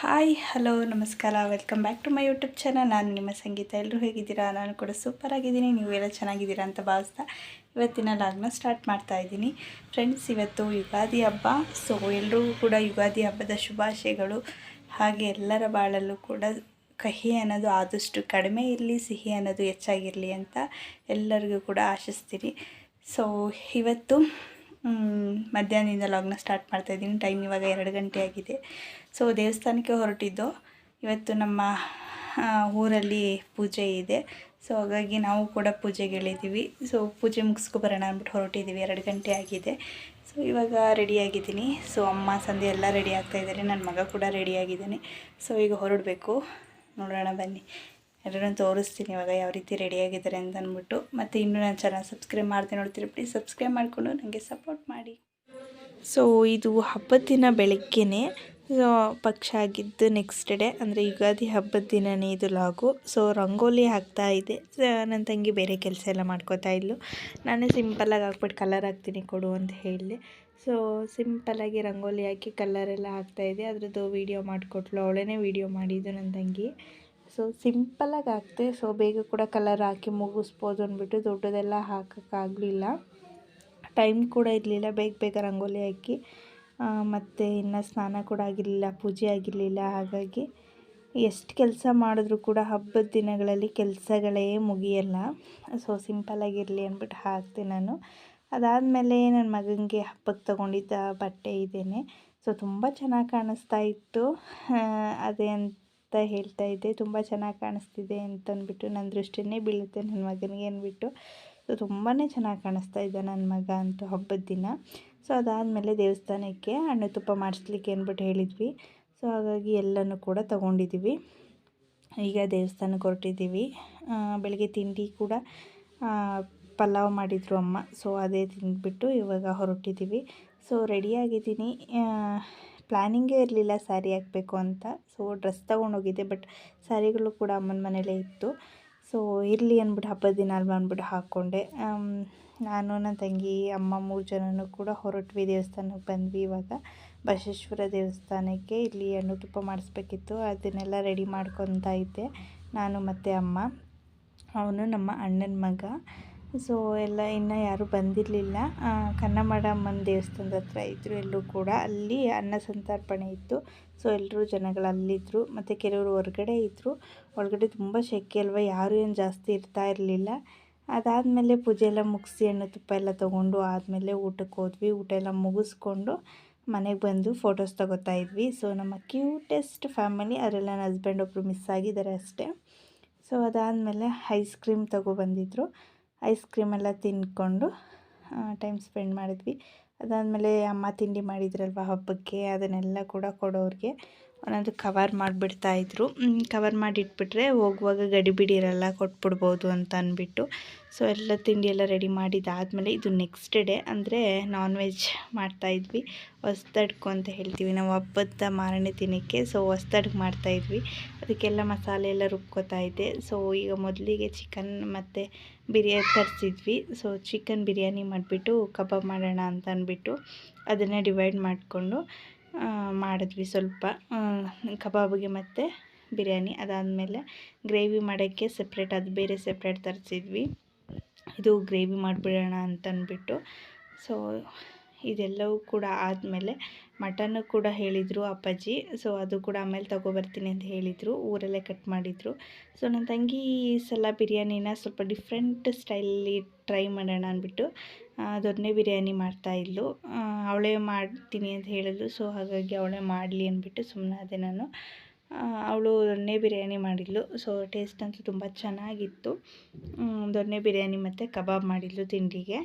Hi, hello, ನಮಸ್ಕಾರ. Welcome back to my YouTube channel ನಾನು ನಿಮ್ಮ ಸಂಗೀತ. ಎಲ್ಲರೂ ಹೇಗಿದ್ದೀರಾ? ನಾನು ಕೂಡ ಸೂಪರ್ ಆಗಿದ್ದೀನಿ. ನೀವೆಲ್ಲ ಚೆನ್ನಾಗಿದ್ದೀರಾ ಅಂತ ಭಾವಿಸ್ತಾ ಇವತ್ತಿನ ಲಾಗ್ನ ಸ್ಟಾರ್ಟ್ ಮಾಡ್ತಾ ಇದ್ದೀನಿ. ಫ್ರೆಂಡ್ಸ್ ಇವತ್ತು ಯುಗಾದಿ ಹಬ್ಬ. ಸೊ ಎಲ್ಲರಿಗೂ ಕೂಡ ಯುಗಾದಿ ಹಬ್ಬದ ಶುಭಾಶಯಗಳು. ಹಾಗೆ ಎಲ್ಲರ ಬಾಳಲ್ಲೂ ಕೂಡ ಕಹಿ ಅನ್ನೋದು ಆದಷ್ಟು ಕಡಿಮೆ ಇರಲಿ, ಸಿಹಿ ಅನ್ನೋದು ಹೆಚ್ಚಾಗಿರಲಿ ಅಂತ ಎಲ್ಲರಿಗೂ ಕೂಡ ಆಶಿಸ್ತೀನಿ. ಸೊ ಇವತ್ತು ಮಧ್ಯಾಹ್ನದಿಂದ ಲಾಗ್ನ ಸ್ಟಾರ್ಟ್ ಮಾಡ್ತಾ ಇದ್ದೀನಿ. ಟೈಮ್ ಇವಾಗ ಎರಡು ಗಂಟೆ ಆಗಿದೆ. ಸೊ ದೇವಸ್ಥಾನಕ್ಕೆ ಹೊರಟಿದ್ದು. ಇವತ್ತು ನಮ್ಮ ಊರಲ್ಲಿ ಪೂಜೆ ಇದೆ. ಸೊ ಹಾಗಾಗಿ ನಾವು ಕೂಡ ಪೂಜೆಗೆ ಇಳಿದ್ದೀವಿ ಸೊ ಪೂಜೆ ಮುಗಿಸ್ಕೊ ಬರೋಣ ಅಂದ್ಬಿಟ್ಟು ಹೊರಟಿದ್ದೀವಿ ಎರಡು ಗಂಟೆ ಆಗಿದೆ. ಸೊ ಇವಾಗ ರೆಡಿಯಾಗಿದ್ದೀನಿ ಸೊ ಅಮ್ಮ ಸಂಧೆ ಎಲ್ಲ ರೆಡಿ ಆಗ್ತಾ ಇದ್ದಾರೆ. ನನ್ನ ಮಗ ಕೂಡ ರೆಡಿಯಾಗಿದ್ದಾನೆ ಸೊ ಈಗ ಹೊರಡಬೇಕು. ನೋಡೋಣ ಬನ್ನಿ. ಎಲ್ಲರೂ ತೋರಿಸ್ತೀನಿ ಇವಾಗ ಯಾವ ರೀತಿ ರೆಡಿಯಾಗಿದ್ದಾರೆ ಅಂತ ಅಂದ್ಬಿಟ್ಟು. ಮತ್ತು ಇನ್ನೂ ನಾನು ಚೆನ್ನಾಗಿ ಸಬ್ಸ್ಕ್ರೈಬ್ ಮಾಡ್ದೆ ನೋಡ್ತೀರಿ ಪ್ಲೀಸ್ ಸಬ್ಸ್ಕ್ರೈಬ್ ಮಾಡಿಕೊಂಡು ನನಗೆ ಸಪೋರ್ಟ್ ಮಾಡಿ. ಸೊ ಇದು ಹಬ್ಬದ ದಿನ ಬೆಳಗ್ಗೆನೇ ಪಕ್ಷ ಆಗಿದ್ದು ನೆಕ್ಸ್ಟ್ ಡೇ ಅಂದರೆ ಯುಗಾದಿ ಹಬ್ಬದ ದಿನನೇ ಇದು ಲಾಗು. ಸೊ ರಂಗೋಲಿ ಹಾಕ್ತಾ ಇದೆ. ನನ್ನ ತಂಗಿ ಬೇರೆ ಕೆಲಸ ಎಲ್ಲ ಮಾಡ್ಕೋತಾ ಇದ್ಲು. ನಾನೇ ಸಿಂಪಲ್ಲಾಗಿ ಹಾಕ್ಬಿಟ್ಟು ಕಲರ್ ಹಾಕ್ತೀನಿ ಕೊಡು ಅಂತ ಹೇಳಿದೆ ಸೊ ಸಿಂಪಲ್ಲಾಗಿ ರಂಗೋಲಿ ಹಾಕಿ ಕಲರ್ ಎಲ್ಲ ಹಾಕ್ತಾಯಿದ್ದೆ ವಿಡಿಯೋ ವೀಡಿಯೋ ಮಾಡಿಕೊಟ್ಲು. ಅವಳೇ ವೀಡಿಯೋ ಮಾಡಿದ್ದು ನನ್ನ ತಂಗಿ. ಸೊ ಸಿಂಪಲ್ಲಾಗಿ ಹಾಕ್ತೆ. ಸೊ ಬೇಗ ಕೂಡ ಕಲರ್ ಹಾಕಿ ಮುಗಿಸ್ಬೋದು ಅಂದ್ಬಿಟ್ಟು ದೊಡ್ಡದೆಲ್ಲ ಹಾಕೋಕ್ಕಾಗಲಿಲ್ಲ ಟೈಮ್ ಕೂಡ ಇರಲಿಲ್ಲ. ಬೇಗ ಬೇಗ ರಂಗೋಲಿ ಹಾಕಿ ಮತ್ತು ಇನ್ನು ಸ್ನಾನ ಕೂಡ ಆಗಿರಲಿಲ್ಲ, ಪೂಜೆ ಆಗಿರಲಿಲ್ಲ. ಹಾಗಾಗಿ ಎಷ್ಟು ಕೆಲಸ ಮಾಡಿದ್ರೂ ಕೂಡ ಹಬ್ಬದ ದಿನಗಳಲ್ಲಿ ಕೆಲಸಗಳೇ ಮುಗಿಯಲ್ಲ. ಸೊ ಸಿಂಪಲ್ಲಾಗಿರಲಿ ಅಂದ್ಬಿಟ್ಟು ಹಾಕ್ತೆ ನಾನು. ಅದಾದಮೇಲೆ ನನ್ನ ಮಗನಿಗೆ ಹಬ್ಬಕ್ಕೆ ತೊಗೊಂಡಿದ್ದ ಬಟ್ಟೆ ಇದ್ದೇನೆ ಸೊ ತುಂಬ ಚೆನ್ನಾಗಿ ಕಾಣಿಸ್ತಾ ಇತ್ತು. ಅದೇ ಅಂತ ಹೇಳ್ತಾ ಇದ್ದೆ, ತುಂಬ ಚೆನ್ನಾಗಿ ಕಾಣಿಸ್ತಿದೆ ಅಂತಂದ್ಬಿಟ್ಟು ನನ್ನ ದೃಷ್ಟಿನೇ ಬೀಳುತ್ತೆ ನನ್ನ ಮಗನಿಗೆ ಅಂದ್ಬಿಟ್ಟು ಸೊ ತುಂಬಾ ಚೆನ್ನಾಗಿ ಕಾಣಿಸ್ತಾ ಇದ್ದ ನನ್ನ ಮಗ ಅಂತೂ ಹಬ್ಬದ ದಿನ. ಸೊ, ಅದಾದಮೇಲೆ ದೇವಸ್ಥಾನಕ್ಕೆ ಹಣ್ಣು ತುಪ್ಪ ಮಾಡಿಸ್ಲಿಕ್ಕೆ ಅಂದ್ಬಿಟ್ಟು ಹೇಳಿದ್ವಿ. ಸೊ, ಹಾಗಾಗಿ ಎಲ್ಲನೂ ಕೂಡ ತೊಗೊಂಡಿದ್ದೀವಿ ಈಗ ದೇವಸ್ಥಾನಕ್ಕೆ ಹೊರಟಿದ್ದೀವಿ ಬೆಳಗ್ಗೆ ತಿಂಡಿ ಕೂಡ ಪಲಾವ್ ಮಾಡಿದರು ಅಮ್ಮ. ಸೊ, ಅದೇ ತಿಂದ್ಬಿಟ್ಟು ಇವಾಗ ಹೊರಟಿದ್ದೀವಿ ಸೊ ರೆಡಿಯಾಗಿದ್ದೀನಿ ಪ್ಲ್ಯಾನಿಂಗೇ ಇರಲಿಲ್ಲ ಸ್ಯಾರಿ ಹಾಕಬೇಕು ಅಂತ. ಸೊ ಡ್ರೆಸ್ ತೊಗೊಂಡೋಗಿದ್ದೆ ಬಟ್ ಸ್ಯಾರಿಗಳು ಕೂಡ ಅಮ್ಮನ ಮನೇಲೇ ಇತ್ತು. ಸೊ ಇರಲಿ ಅಂದ್ಬಿಟ್ಟು ಹಬ್ಬದ ದಿನ ಅಲ್ವಾ ಅಂದ್ಬಿಟ್ಟು ಹಾಕ್ಕೊಂಡೆ. ನಾನು, ನನ್ನ ತಂಗಿ, ಅಮ್ಮ ಮೂರು ಜನನು ಕೂಡ ಹೊರಟ್ವಿ ದೇವಸ್ಥಾನಕ್ಕೆ ಬಂದ್ವಿ ಇವಾಗ. ಬಸವೇಶ್ವರ ದೇವಸ್ಥಾನಕ್ಕೆ. ಇಲ್ಲಿ ಹಣ್ಣು ತುಪ್ಪ ಮಾಡಿಸ್ಬೇಕಿತ್ತು. ಅದನ್ನೆಲ್ಲ ರೆಡಿ ಮಾಡ್ಕೊತಾ ಇದ್ದೆ. ನಾನು ಮತ್ತು ಅಮ್ಮ. ಅವನು ನಮ್ಮ ಅಣ್ಣನ ಮಗ. ಸೊ, ಎಲ್ಲ ಇನ್ನೂ ಯಾರೂ ಬಂದಿರಲಿಲ್ಲ. ಕನ್ನಮಡಮ್ಮನ ದೇವಸ್ಥಾನದ ಹತ್ರ ಇದ್ದರು ಎಲ್ಲರೂ ಕೂಡ. ಅಲ್ಲಿ ಅನ್ನ ಸಂತರ್ಪಣೆ ಇತ್ತು. ಸೊ, ಎಲ್ಲರೂ ಜನಗಳು ಅಲ್ಲಿದ್ದರು ಮತ್ತು ಕೆಲವರು ಹೊರಗಡೆ ಇದ್ದರು ಒಳಗಡೆ ತುಂಬ ಶೆಕೆ ಅಲ್ವಾ? ಯಾರೂ ಏನು ಜಾಸ್ತಿ ಇರ್ತಾ ಇರಲಿಲ್ಲ. ಅದಾದಮೇಲೆ ಪೂಜೆ ಎಲ್ಲ ಮುಗಿಸಿ ಹಣ್ಣು ತುಪ್ಪ ಎಲ್ಲ ತೊಗೊಂಡು ಆದಮೇಲೆ ಊಟಕ್ಕೆ ಹೋದ್ವಿ. ಊಟ ಎಲ್ಲ ಮುಗಿಸ್ಕೊಂಡು ಮನೆಗೆ ಬಂದು ಫೋಟೋಸ್ ತಗೋತಾ ಇದ್ವಿ. ಸೊ, ನಮ್ಮ ಕ್ಯೂಟೆಸ್ಟ್ ಫ್ಯಾಮಿಲಿ ಅದರಲ್ಲಿ ನನ್ನ ಹಸ್ಬೆಂಡ್ ಒಬ್ಬರು ಮಿಸ್ ಆಗಿದ್ದಾರೆ ಅಷ್ಟೇ. ಸೊ, ಅದಾದಮೇಲೆ ಐಸ್ ಕ್ರೀಮ್ ತೊಗೊಬಂದಿದ್ರು ಐಸ್ ಕ್ರೀಮ್ ಎಲ್ಲ ತಿಂದ್ಕೊಂಡು ಟೈಮ್ ಸ್ಪೆಂಡ್ ಮಾಡಿದ್ವಿ. ಅದಾದಮೇಲೆ ಅಮ್ಮ ತಿಂಡಿ ಮಾಡಿದ್ರಲ್ವ ಹಬ್ಬಕ್ಕೆ, ಅದನ್ನೆಲ್ಲ ಕೂಡ ಕೊಡೋರಿಗೆ ಒಂದೊಂದು ಕವರ್ ಮಾಡಿಬಿಡ್ತಾ ಇದ್ರು. ಕವರ್ ಮಾಡಿ ಇಟ್ಬಿಟ್ರೆ ಹೋಗುವಾಗ ಗಡಿಬಿಡಿ ಇರಲ್ಲ ಕೊಟ್ಬಿಡ್ಬೋದು ಅಂತ ಅಂದ್ಬಿಟ್ಟು ಸೊ ಎಲ್ಲ ತಿಂಡಿ ಎಲ್ಲ ರೆಡಿ ಮಾಡಿದ್ದಾದಮೇಲೆ ಇದು ನೆಕ್ಸ್ಟ್ ಡೇ ಅಂದರೆ ನಾನ್ ವೆಜ್ ಮಾಡ್ತಾಯಿದ್ವಿ ಹೊಸ್ದಡ್ಕು ಅಂತ ಹೇಳ್ತೀವಿ. ನಾವು ಹಬ್ಬದ ಮಾರನೇ ದಿನಕ್ಕೆ ಸೊ ಹೊಸ್ದಡ್ಗೆ ಮಾಡ್ತಾಯಿದ್ವಿ ಅದಕ್ಕೆಲ್ಲ ಮಸಾಲೆ ಎಲ್ಲ ರುಬ್ಕೋತಾ ಇದ್ದೆ. ಸೊ ಈಗ ಮೊದಲಿಗೆ ಚಿಕನ್ ಮತ್ತು ಬಿರಿಯಾನಿ ತರಿಸಿದ್ವಿ. ಸೊ ಚಿಕನ್ ಬಿರಿಯಾನಿ ಮಾಡಿಬಿಟ್ಟು ಕಬಾಬ್ ಮಾಡೋಣ ಅಂತ ಅಂದ್ಬಿಟ್ಟು ಅದನ್ನು ಡಿವೈಡ್ ಮಾಡಿಕೊಂಡು ಮಾಡಿದ್ವಿ ಸ್ವಲ್ಪ. ಕಬಾಬ್ಗೆ ಮತ್ತು ಬಿರಿಯಾನಿ. ಅದಾದಮೇಲೆ ಗ್ರೇವಿ ಮಾಡೋಕ್ಕೆ ಸಪ್ರೇಟ್ ಅದು ಬೇರೆ ಸಪ್ರೇಟ್ ತರಿಸಿದ್ವಿ. ಇದು ಗ್ರೇವಿ ಮಾಡಿಬಿಡೋಣ ಅಂತ ಅಂದ್ಬಿಟ್ಟು. ಸೊ ಇದೆಲ್ಲವೂ ಕೂಡ ಆದಮೇಲೆ ಮಟನ್ನು ಕೂಡ ಹೇಳಿದರು ಅಪ್ಪಾಜಿ. ಸೊ ಅದು ಕೂಡ ಆಮೇಲೆ ತೊಗೊಬರ್ತೀನಿ ಅಂತ ಹೇಳಿದರು. ಊರಲ್ಲೇ ಕಟ್ ಮಾಡಿದರು. ಸೊ ನನ್ನ ತಂಗಿ ಈ ಸಲ ಬಿರಿಯಾನಿನ ಸ್ವಲ್ಪ ಡಿಫ್ರೆಂಟ್ ಸ್ಟೈಲಲ್ಲಿ ಟ್ರೈ ಮಾಡೋಣ ಅಂದ್ಬಿಟ್ಟು ದೊನ್ನೆ ಬಿರಿಯಾನಿ ಮಾಡ್ತಾಯಿದ್ಲು ಅವಳೇ ಮಾಡ್ತೀನಿ ಅಂತ ಹೇಳಿದ್ರು ಸೊ ಹಾಗಾಗಿ ಅವಳೇ ಮಾಡಲಿ ಅಂದ್ಬಿಟ್ಟು ಸುಮ್ಮನಾದೆ ನಾನು. ಅವಳು ದೊನ್ನೆ ಬಿರಿಯಾನಿ ಮಾಡಿದ್ಲು. ಸೊ ಟೇಸ್ಟ್ ಅಂತೂ ತುಂಬ ಚೆನ್ನಾಗಿತ್ತು. ದೊನ್ನೆ ಬಿರಿಯಾನಿ ಮತ್ತು ಕಬಾಬ್ ಮಾಡಿದ್ಲು ತಿಂಡಿಗೆ.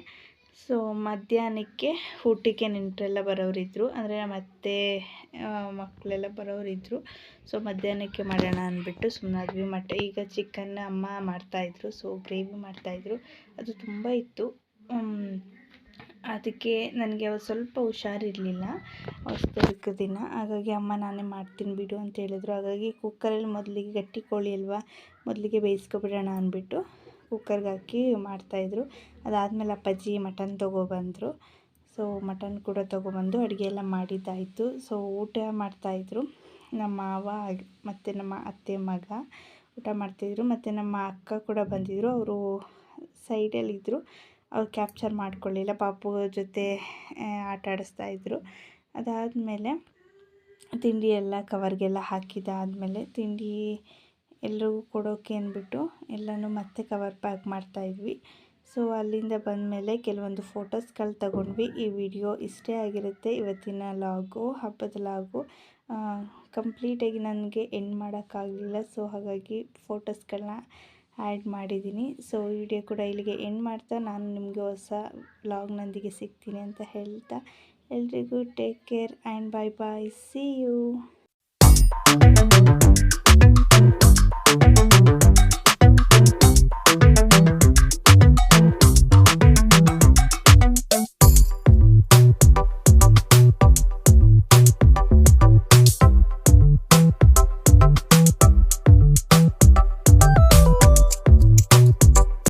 ಸೊ ಮಧ್ಯಾಹ್ನಕ್ಕೆ ಊಟಕ್ಕೆ ನೆಂಟರೆಲ್ಲ ಬರೋರಿದ್ದರು ಅಂದರೆ ನಮ್ಮ ಅತ್ತೆ ಮಕ್ಕಳೆಲ್ಲ ಬರೋರಿದ್ದರು ಸೊ ಮಧ್ಯಾಹ್ನಕ್ಕೆ ಮಾಡೋಣ ಅಂದ್ಬಿಟ್ಟು ಸುಮ್ಮನಾದ್ವಿ ಮಟ ಈಗ ಚಿಕನ್ ಅಮ್ಮ ಮಾಡ್ತಾಯಿದ್ರು. ಸೊ ಗ್ರೇವಿ ಮಾಡ್ತಾಯಿದ್ರು. ಅದು ತುಂಬ ಇತ್ತು. ಅದಕ್ಕೆ ನನಗೆ ಅವತ್ತು ಸ್ವಲ್ಪ ಹುಷಾರಿರಲಿಲ್ಲ. ಹೊಸ್ದಡ್ಕ ದಿನ. ಹಾಗಾಗಿ ಅಮ್ಮ ನಾನೇ ಮಾಡ್ತೀನಿ ಬಿಡು ಅಂತ ಹೇಳಿದ್ರು. ಹಾಗಾಗಿ ಕುಕ್ಕರಲ್ಲಿ ಮೊದಲಿಗೆ ಗಟ್ಟಿ ಕೋಳಿ ಅಲ್ವಾ, ಮೊದಲಿಗೆ ಬೇಯಿಸ್ಕೊಬಿಡೋಣ ಅಂದ್ಬಿಟ್ಟು ಕುಕ್ಕರ್ಗೆ ಹಾಕಿ ಮಾಡ್ತಾಯಿದ್ರು ಅದಾದಮೇಲೆ ಅಪ್ಪಾಜಿ ಮಟನ್ ತೊಗೊಬಂದರು. ಸೊ ಮಟನ್ ಕೂಡ ತೊಗೊಬಂದು ಅಡುಗೆ ಎಲ್ಲ ಮಾಡಿದ್ದಾಯಿತು. ಸೊ ಊಟ ಮಾಡ್ತಾಯಿದ್ರು ನಮ್ಮ ಮಾವ ಮತ್ತು ನಮ್ಮ ಅತ್ತೆ ಮಗ ಊಟ ಮಾಡ್ತಿದ್ರು ಮತ್ತು ನಮ್ಮ ಅಕ್ಕ ಕೂಡ ಬಂದಿದ್ದರು ಅವರು ಸೈಡಲ್ಲಿದ್ದರು ಅವ್ರು ಕ್ಯಾಪ್ಚರ್ ಮಾಡ್ಕೊಳ್ಳಿಲ್ಲ. ಪಾಪು ಜೊತೆ ಆಟ ಆಡಿಸ್ತಾ ಇದ್ರು. ಅದಾದಮೇಲೆ ತಿಂಡಿ ಎಲ್ಲ ಕವರ್ಗೆಲ್ಲ ಹಾಕಿದ್ದಾದಮೇಲೆ ತಿಂಡಿ ಎಲ್ರಿಗೂ ಕೊಡೋಕೆ ಅಂದ್ಬಿಟ್ಟು ಎಲ್ಲನೂ ಮತ್ತೆ ಕವರ್ ಪ್ಯಾಕ್ ಮಾಡ್ತಾಯಿದ್ವಿ ಸೊ ಅಲ್ಲಿಂದ ಬಂದಮೇಲೆ ಕೆಲವೊಂದು ಫೋಟೋಸ್ಗಳು ತಗೊಂಡ್ವಿ. ಈ ವಿಡಿಯೋ ಇಷ್ಟೇ ಆಗಿರುತ್ತೆ. ಇವತ್ತಿನ ಲಾಗು ಹಬ್ಬದ ಲಾಗು ಕಂಪ್ಲೀಟಾಗಿ ನನಗೆ ಎಂಡ್ ಮಾಡೋಕ್ಕಾಗಲಿಲ್ಲ. ಸೊ ಹಾಗಾಗಿ ಫೋಟೋಸ್ಗಳನ್ನ ಆ್ಯಡ್ ಮಾಡಿದ್ದೀನಿ ಸೊ ವಿಡಿಯೋ ಕೂಡ ಇಲ್ಲಿಗೆ ಎಂಡ್ ಮಾಡ್ತಾ ನಾನು ನಿಮಗೆ ಹೊಸ ವ್ಲಾಗ್ನೊಂದಿಗೆ ಸಿಗ್ತೀನಿ ಅಂತ ಹೇಳ್ತಾ ಎಲ್ರಿಗೂ take care and bye bye see you